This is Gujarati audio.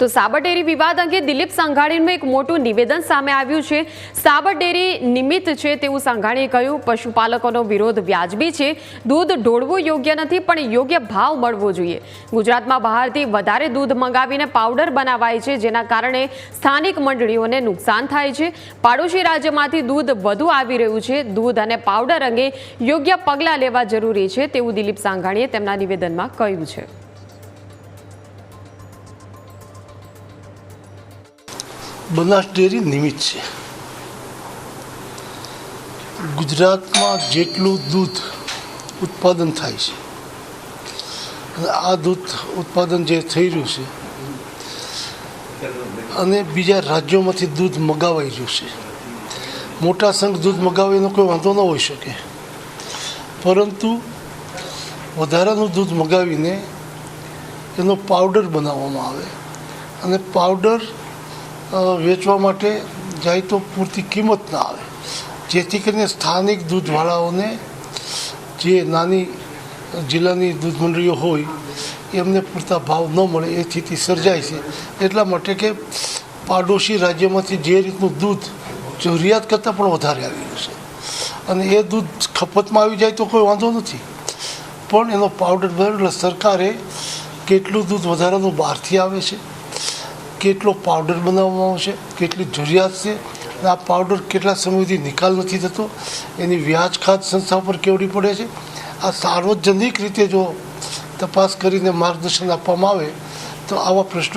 તો સાબર ડેરી વિવાદ અંગે દિલીપ સંઘાણીનું એક મોટું નિવેદન સામે આવ્યું છે. સાબર ડેરી નિમિત્ત છે તેવું સંઘાણીએ કહ્યું, પશુપાલકોનો વિરોધ વ્યાજબી છે. દૂધ ઢોળવું યોગ્ય નથી, પણ યોગ્ય ભાવ મળવો જોઈએ. ગુજરાતમાં બહારથી વધારે દૂધ મંગાવીને પાવડર બનાવાય છે, જેના કારણે સ્થાનિક મંડળીઓને નુકસાન થાય છે. પાડોશી રાજ્યમાંથી દૂધ વધુ આવી રહ્યું છે. દૂધ અને પાવડર અંગે યોગ્ય પગલાં લેવા જરૂરી છે, તેવું દિલીપ સાંઘાણીએ તેમના નિવેદનમાં કહ્યું છે. બનાસ ડેરી નિમિત્ત છે. ગુજરાતમાં જેટલું દૂધ ઉત્પાદન થાય છે આ દૂધ ઉત્પાદન જે થઈ રહ્યું છે, અને બીજા રાજ્યોમાંથી દૂધ મગાવાઈ રહ્યું છે. મોટા સંઘ દૂધ મગાવે એનો કોઈ વાંધો ન હોઈ શકે. પરંતુ વધારાનું દૂધ મગાવીને એનો પાવડર બનાવવામાં આવે. અને પાવડર વેચવા માટે જાય તો પૂરતી કિંમત ના આવે. જેથી કરીને સ્થાનિક દૂધવાળાઓને જે નાની જિલ્લાની દૂધ મંડળીઓ હોય, એમને પૂરતા ભાવ ન મળે, એ સ્થિતિ સર્જાય છે. એટલા માટે કે પાડોશી રાજ્યમાંથી જે રીતનું દૂધ જરૂરિયાત કરતાં પણ વધારે આવી રહ્યું છે. અને એ દૂધ ખપતમાં આવી જાય તો કોઈ વાંધો નથી. પણ એનો પાવડર એટલે સરકારે કેટલું દૂધ વધારાનું બહારથી આવે છે? કેટલો પાવડર બનાવવામાં આવશે કેટલી જરૂરિયાત છે અને આ પાવડર કેટલા સમયથી નિકાલ નથી થતો, એની વ્યાજ ખાત સંસ્થા પર કેવડી પડે છે? આ સાર્વજનિક રીતે જો તપાસ કરીને માર્ગદર્શન આપવામાં આવે, તો આવા પ્રશ્નો